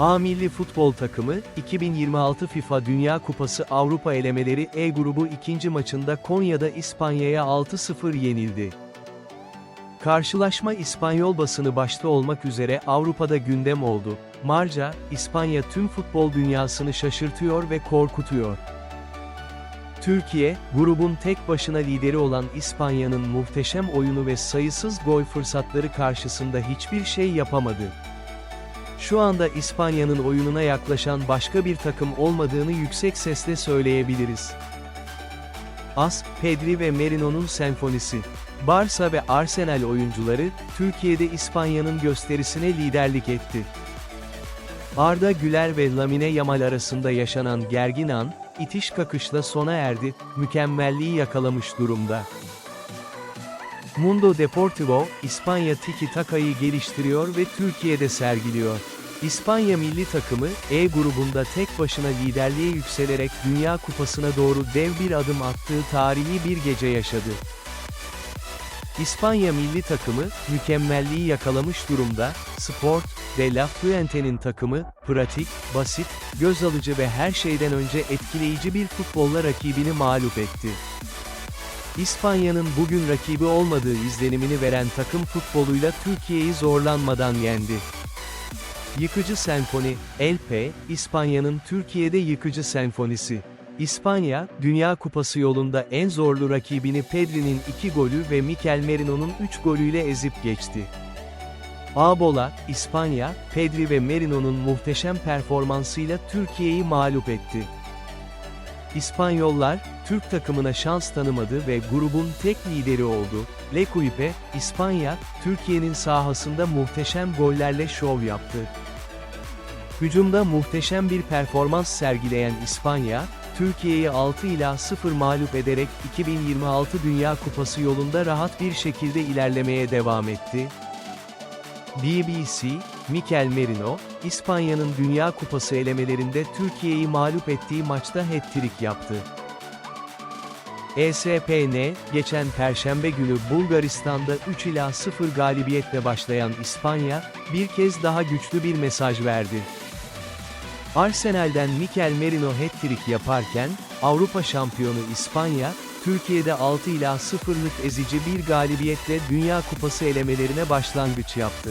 A milli futbol takımı, 2026 FIFA Dünya Kupası Avrupa elemeleri E grubu ikinci maçında Konya'da İspanya'ya 6-0 yenildi. Karşılaşma İspanyol basını başta olmak üzere Avrupa'da gündem oldu. Marca, İspanya tüm futbol dünyasını şaşırtıyor ve korkutuyor. Türkiye, grubun tek başına lideri olan İspanya'nın muhteşem oyunu ve sayısız gol fırsatları karşısında hiçbir şey yapamadı. Şu anda İspanya'nın oyununa yaklaşan başka bir takım olmadığını yüksek sesle söyleyebiliriz. As, Pedri ve Merino'nun senfonisi. Barça ve Arsenal oyuncuları, Türkiye'de İspanya'nın gösterisine liderlik etti. Arda Güler ve Lamine Yamal arasında yaşanan gergin an, itiş kakışla sona erdi, mükemmelliği yakalamış durumda. Mundo Deportivo, İspanya Tiki Taka'yı geliştiriyor ve Türkiye'de sergiliyor. İspanya milli takımı, E grubunda tek başına liderliğe yükselerek Dünya Kupası'na doğru dev bir adım attığı tarihi bir gece yaşadı. İspanya milli takımı, mükemmelliği yakalamış durumda, Sport, de La Fuente'nin takımı, pratik, basit, göz alıcı ve her şeyden önce etkileyici bir futbolla rakibini mağlup etti. İspanya'nın bugün rakibi olmadığı izlenimini veren takım futboluyla Türkiye'yi zorlanmadan yendi. Yıkıcı Senfoni, LP, İspanya'nın Türkiye'de yıkıcı senfonisi. İspanya, Dünya Kupası yolunda en zorlu rakibini Pedri'nin 2 golü ve Mikel Merino'nun 3 golüyle ezip geçti. Abola, İspanya, Pedri ve Merino'nun muhteşem performansıyla Türkiye'yi mağlup etti. İspanyollar, Türk takımına şans tanımadı ve grubun tek lideri oldu. Lekuipe, İspanya, Türkiye'nin sahasında muhteşem gollerle şov yaptı. Hücumda muhteşem bir performans sergileyen İspanya, Türkiye'yi 6 ila 0 mağlup ederek 2026 Dünya Kupası yolunda rahat bir şekilde ilerlemeye devam etti. BBC, Mikel Merino, İspanya'nın Dünya Kupası elemelerinde Türkiye'yi mağlup ettiği maçta hat-trick yaptı. ESPN, geçen Perşembe günü Bulgaristan'da 3 ila 0 galibiyetle başlayan İspanya, bir kez daha güçlü bir mesaj verdi. Arsenal'den Mikel Merino hat-trick yaparken, Avrupa şampiyonu İspanya, Türkiye'de 6 ila 0'lık ezici bir galibiyetle Dünya Kupası elemelerine başlangıç yaptı.